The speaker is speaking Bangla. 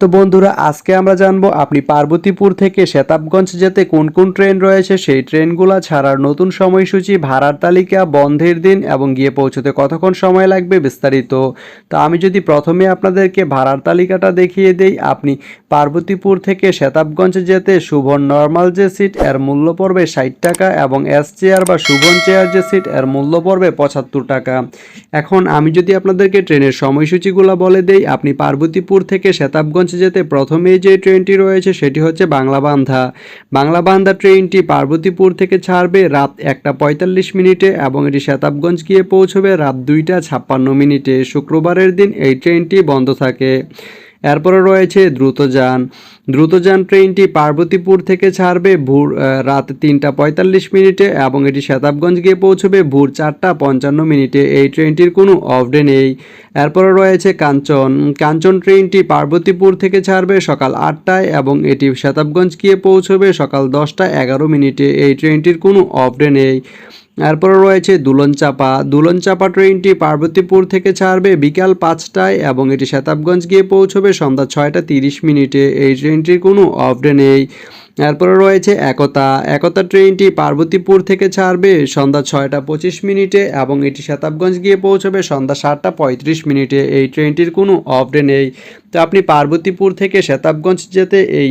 তো বন্ধুরা, আজকে আমরা জানব আপনি পার্বতীপুর থেকে শেতাবগঞ্জ যেতে কোন কোন ট্রেন রয়েছে? সেই ট্রেনগুলো ছাড়ার নতুন সময়সূচি, ভাড়ার তালিকা, বন্ধের দিন এবং গিয়ে পৌঁছতে কতক্ষণ সময় লাগবে বিস্তারিত। তো আমি যদি প্রথমে আপনাদেরকে ভাড়ার তালিকাটা দেখিয়ে দেই, আপনি পার্বতীপুর থেকে শেতাবগঞ্জ যেতে শুভন নর্মাল যে সিট, এর মূল্য পড়বে ষাট টাকা এবং এস চেয়ার বা শুভন চেয়ার যে সিট, এর মূল্য পড়বে পঁচাত্তর টাকা। এখন আমি যদি আপনাদেরকে ট্রেনের সময়সূচিগুলো বলে দেই, আপনি পার্বতীপুর থেকে শেতাবগঞ্জ যেতে প্রথমেই যে ট্রেনটি রয়েছে সেটি হচ্ছে বাংলা বান্ধা বাংলা বান্ধা ট্রেনটি পার্বতীপুর থেকে ছাড়বে রাত একটা পঁয়তাল্লিশ মিনিটে এবং এটি শেতাবগঞ্জ গিয়ে পৌঁছবে রাত দুইটা ছাপ্পান্ন মিনিটে। শুক্রবারের দিন এই ট্রেনটি বন্ধ থাকে। এরপরে রয়েছে দ্রুতযান। দ্রুতযান ট্রেনটি পার্বতীপুর থেকে ছাড়বে ভোর রাত তিনটা পঁয়তাল্লিশ মিনিটে এবং এটি শতাবগঞ্জ গিয়ে পৌঁছবে ভোর চারটা পঞ্চান্ন মিনিটে। এই ট্রেনটির কোনো অফ ডে নেই। এরপরে রয়েছে কাঞ্চন। কাঞ্চন ট্রেনটি পার্বতীপুর থেকে ছাড়বে সকাল আটটায় এবং এটি শতাবগঞ্জ গিয়ে পৌঁছবে সকাল দশটা এগারো মিনিটে। এই ট্রেনটির কোনো অফ ডে নেই। এরপরে রয়েছে দুলনচাপা। দুলনচাপা ট্রেনটি পার্বতীপুর থেকে ছাড়বে বিকাল পাঁচটায় এবং এটি শতাবগঞ্জ গিয়ে পৌঁছবে সন্ধ্যা ছয়টা তিরিশ মিনিটে। এই ট্রেনটির কোনো অফ ডে নেই। এরপরে রয়েছে একতা। একতা ট্রেনটি পার্বতীপুর থেকে ছাড়বে সন্ধ্যা ছয়টা পঁচিশ মিনিটে এবং এটি শতাবগঞ্জ গিয়ে পৌঁছবে সন্ধ্যা সাতটা পঁয়ত্রিশ মিনিটে। এই ট্রেনটির কোনো অফ ডে নেই। তো আপনি পার্বতীপুর থেকে শতাবগঞ্জ যেতে এই